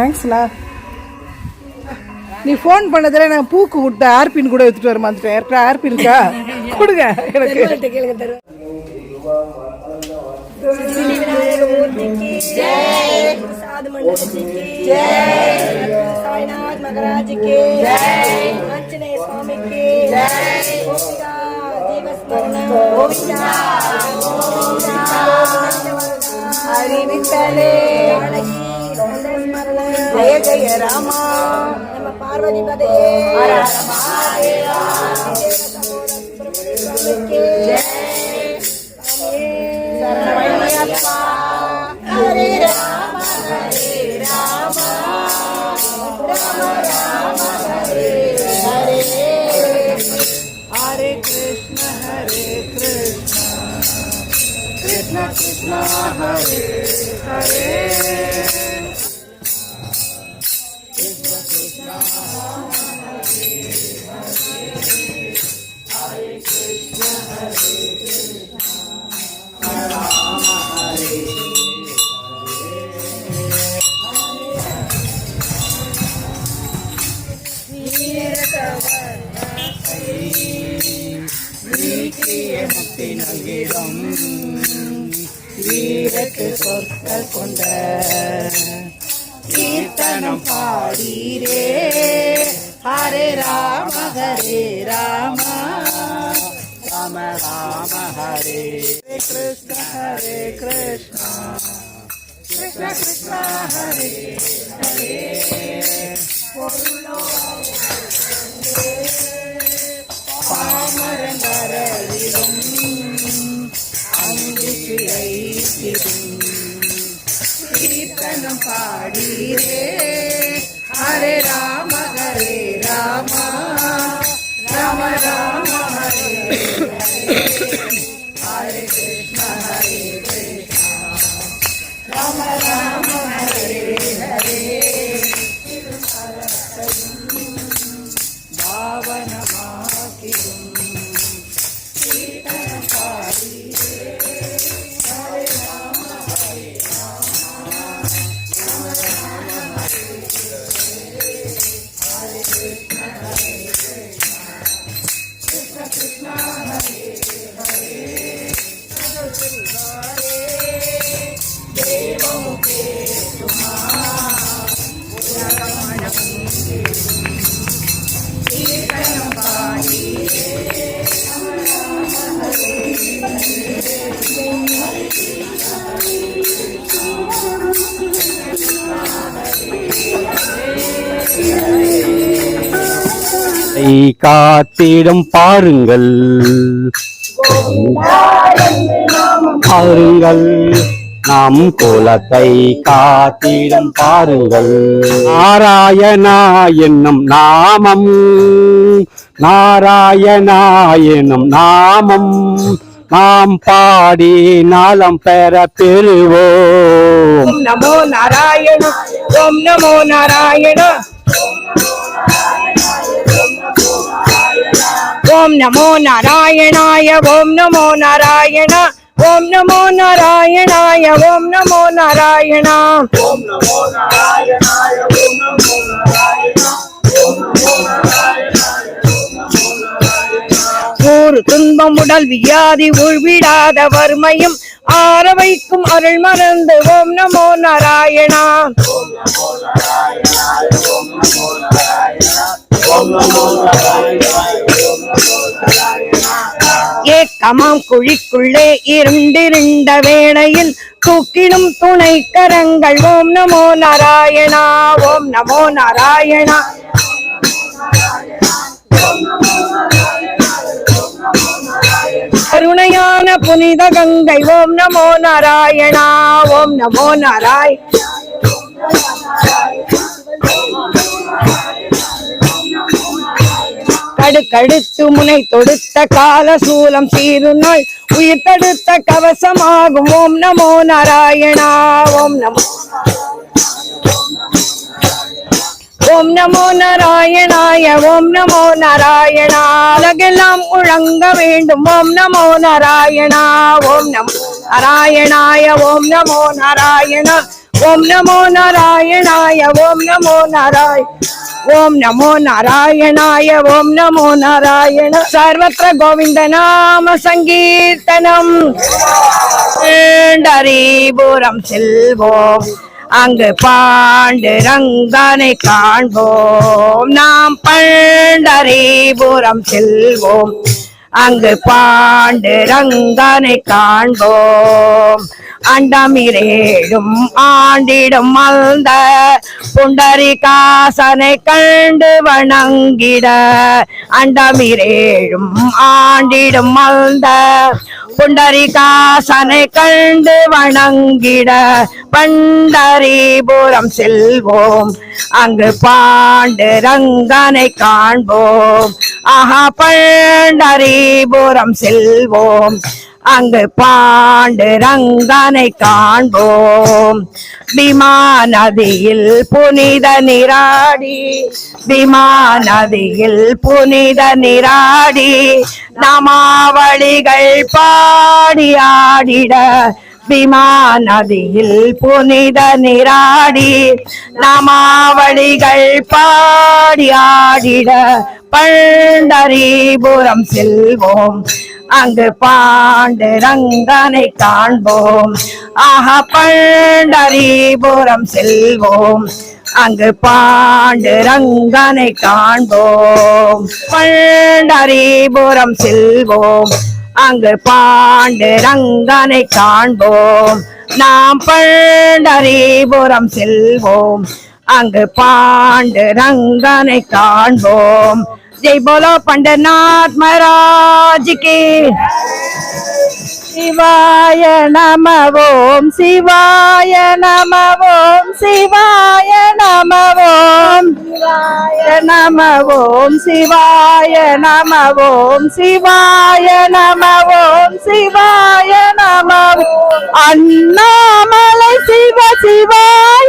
தேங்க்ஸ்லா நீ ஃபோன் பண்ணதுல நான் பூக்கு விட்ட ஏர்பின் கூட எடுத்துட்டு வர மாட்டேன். ஏர்பின் இருக்கா? கொடுங்க எனக்கு. சாய்நாத் ஆஞ்சநேய ஜீவஸ்மரணம் கோபிகா அறிவித்தலே. ஜெய ஜெய ராமா நம்ம பார்வதி பதே சரணமையப்பா Krishna Krishna Hare Hare Krishna Krishna Hare Hare Hare Krishna Hare Krishna Rama Hare Thank you. Krishna Hare Hare வீரக்கு சொற்கள் கொண்ட கீர்த்தனம் பாடீரே ஹரே ராம ஹரே ராம ராம ராம ஹரே கிருஷ்ண ஹரே கிருஷ்ண கிருஷ்ண கிருஷ்ண ஹரே ஹரே பாமரங்கரிலும் கை காத்திடும் பாருங்கள். பாருங்கள். நம் குலத்தை காத்திடம் பாருங்கள். நாராயணா என்னும் நாமம். நாராயணா என்னும் நாமம். நாம் பாடி நாளம் பெற பெறுவோம். ஓம் நமோ நாராயண. ஓம் நமோ நாராயண ஓம் நமோ நாராயணாய ஓம் நமோ நாராயண. ஓம் நமோ நாராயணாய ஓம் நமோ நாராயண ஊர் துன்பம் உடல் வியாதி உள்விடாத வறுமையும் ஆற வைக்கும் அருள் மறந்து ஓம் நமோ நாராயணா. ஏக்கமாம் குழிக்குள்ளே இருண்டிருண்ட வேளையில் தூக்கிடும் துணை கரங்கள் ஓம் நமோ நாராயணா ஓம் நமோ நாராயணா. கருணையான புனித கங்கை ஓம் நமோ நாராயணா ஓம் நமோ நாராயண கடுக்கடுத்து முனை தொடுத்த கால சூலம் சீரு நோய் உயிர் தடுத்த கவசமாகும். ஓம் நமோ நாராயணா. ஓம் நமோ. ஓம் நமோ நாராயணாய. ஓம் நமோ நாராயணா. உலகெல்லாம் முழங்க வேண்டும். ஓம் நமோ நாராயணா. ஓம் நமோ நாராயணாய. ஓம் நமோ நாராயணா. ஓம் நமோ நாராயணாய. ஓம் நமோ நாராயண ஓம் நமோ நாராயணாய ஓம் நமோ நாராயண. சர்வத்திர கோவிந்த நாம சங்கீர்த்தனம். டரிபுரம் செல்வோம். அங்கு பாண்டுரங்கனை காண்போம். நாம் பண்டரிபுரம் செல்வோம். அங்கு பாண்டு ரங்கனை காண்போம். அண்டமிரேடும் ஆண்டிடும் மல்த புண்டரிகாசனை கண்டு வணங்கிட. அண்டமிரேடும் ஆண்டிடும் மல்த புண்டரிகாசனை கண்டு வணங்கிட பண்டரிபுரம் செல்வோம். அங்கு பாண்டுரங்கனை காண்போம். ஆஹா பண்டரிபுரம் செல்வோம். அங்கு பாண்டுரங்கனை காண்போம். விமானதியில் புனித நிராடி விமானதியில் புனித நிராடி நமாவளிகள் பாடியாடிட விமானதியில் புனித நிராடி நமாவளிகள் பாடியாடிட பண்டரிபுரம் செல்வோம். அங்கு பாண்டுரங்கனை காண்போம். ஆஹா பண்டரிபுரம் செல்வோம். அங்கு பாண்டுரங்கனை காண்போம். பண்டரிபுரம் செல்வோம். அங்கு பாண்டுரங்கனை காண்போம். நாம் பண்டரிபுரம் செல்வோம். அங்கு பாண்டுரங்கனை காண்போம். ஜெய் போலோ பண்டநாத் மகாராஜ் கி சிவாய நம ஓம் சிவாய நம ஓம் சிவாய நம ஓம் சிவாய நம ஓம் சிவாய நம ஓம் சிவாய நம ஓம் சிவாய நம அண்ணாமலை சிவ சிவாய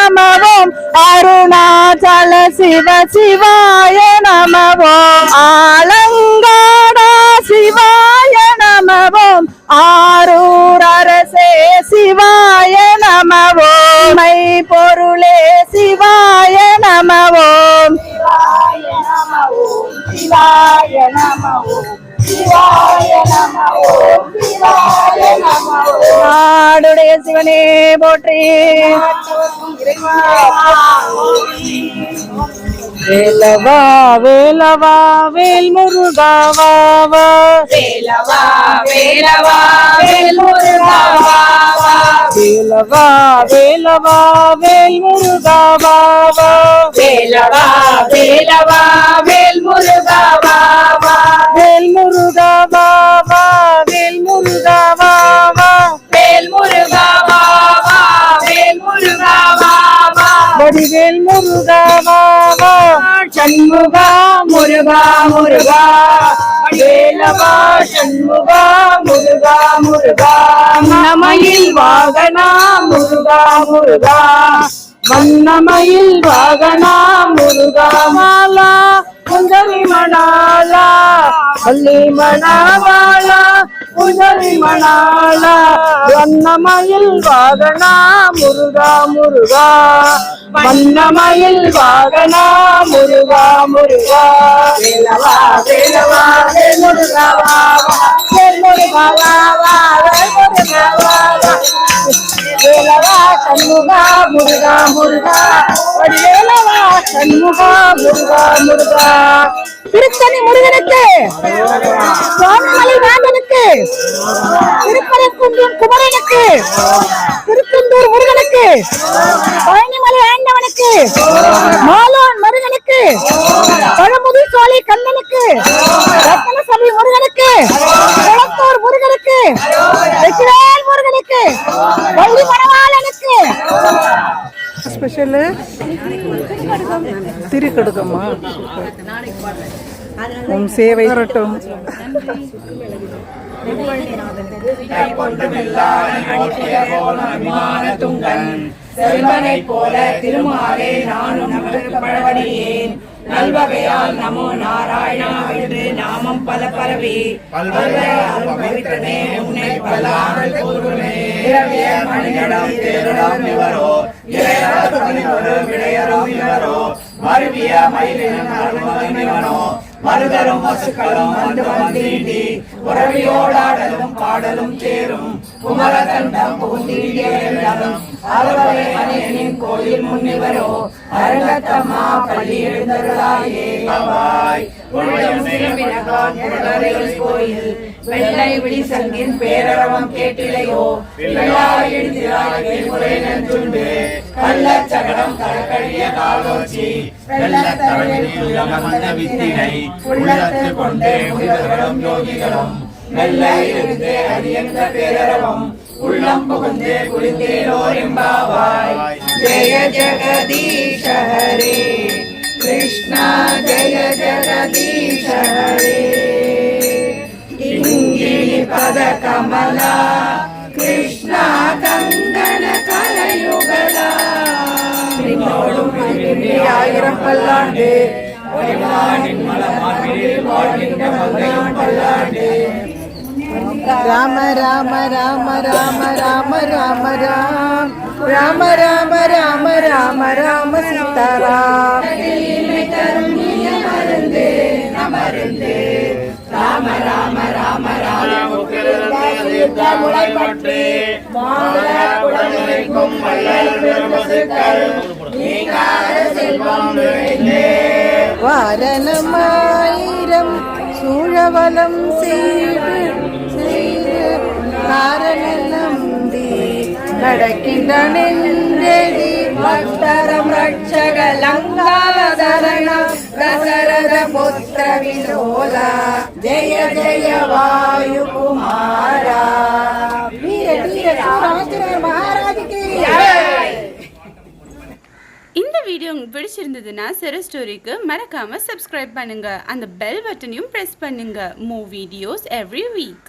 நமவோம் அருணாச்சல சிவ சிவாய நமவோம் ஆலங்காடா சிவாய நமவோம் ஓம் ஆரூர் அரசே சிவாய நமவோம் மை பொருளே சிவாய நம ஓம் சிவாய நமவோம் ஓம் சிவாய நம ஓம் சிவாய நம ஓம் சிவாய நம ஓம் நாடுடைய சிவனே போற்றி வேலவா வேலவா வேல் முருகாவா வேலவா வேலவா வேல் முருகா வா வா. வேலவா வேலவா வேல் முருகாவா வேலவா வேலவா வேல் முருகாவா வேல் முருகாவா வேல் முருகா வா வா வேல் முருகா வா வா. வடிவேல் முருகாவா சண்முகா முருகா முருகா. வேலவா சண்முகா முருகா முருகா. வண்ணமயில் வாகனா முருகா முருகா. வண்ணமயில் வாகனா முருகாமாலா சுந்தரி மணாலா வள்ளி மணாவாளா குந்தரி மணாலா வண்ணமயில் வாகனா முருகா முருகா. வண்ணமயில் வாகனா முருகா முருகா. வேலவா வேலவா முருகா முருகா முருகா முருகா திருத்தணி முருகனுக்கு சுவாமிமலை வேந்தனுக்கு திருப்பரங்குன்றம் குமரனுக்கு திருச்செந்தூர் முருகனுக்கு பழனிமலை ஆண்டவனுக்கு மாலான் முருகனுக்கு பழமுதி சோலை கண்ணனுக்கு ரத்தனசபை முருகனுக்கு குளத்தூர் முருகனுக்கு வெற்றிவேல் முருகனுக்கு வள்ளி மணவாளனுக்கு ஸ்பெஷலு திரிக்கடுக்கம்மா உன் சேவை வரட்டும். செல்வனைப் போல திருமாலே நானும் பழவடியேன் நல்வகையால் நமோ நாராயணா என்று நாமம் பல பரவி. பல்வகையால் பவித்தனே உன்னை பல்லாமல் கூறுமே இரவிய மணியிடம் தேரிடம் இவரோ இளையரோ துணிவரோ விளையரோ இவரோ மருவிய மயிலினம் அருள்மகனிவனோ மருதரும் வசுக்களும் வந்து வந்தீண்டி உறவியோடாடலும் பாடலும் தேரும் குமரதண்டம் புகுந்தீண்டியும் அவரவை மணியனின் கோயில் முன்னிவரோ அரங்கத்தம்மா பள்ளி எழுந்தருளாயே பாய் உள்ளம் சிறுமினகான் கோயில் வெள்ளை விழி சங்கின் பேரரவம் கேட்டிலையோ வெள்ளாய் எழுந்திராய் சகடம் கழக்கழிய காலோச்சி வித்தினை உள்ளத்து கொண்டே முனிவர்களும் யோகிகளும் மெல்ல இருந்து அறியந்த பேரரவம் உள்ளம் புகுந்தே குளிந்தேனோ எம்பாவாய் ஜெய ஜெகதீஷ ஹரே கிருஷ்ணா ஜெய ஜெகதீஷ ஹரே பத கமலா கிருஷ்ணா கங்கண கலயுகலா நின்னோடும் ஆயிரம் பல்லாண்டு ராம ராம ராம ராம ராம ராம ராம ராம ராம ராம ராம ராம் ராம ராம ராம ராம ராம சீதாராம் வாரணமாயிரம் சூழவலம் செய்து செய்து காரணம் நம்பி நடக்கின்றனென்றெடி பக்தரம் ரட்சக லங்காதரண தசரத புத்திர விலோலா ஜெய ஜெய வாயு குமாரா இந்த வீடியோ உங்களுக்கு பிடிச்சிருந்ததுன்னா சிறு ஸ்டோரிக்கு மறக்காம சப்ஸ்கிரைப் பண்ணுங்க. அந்த பெல் பட்டனையும் ப்ரெஸ் பண்ணுங்க. மூ வீடியோஸ் எவ்ரி வீக்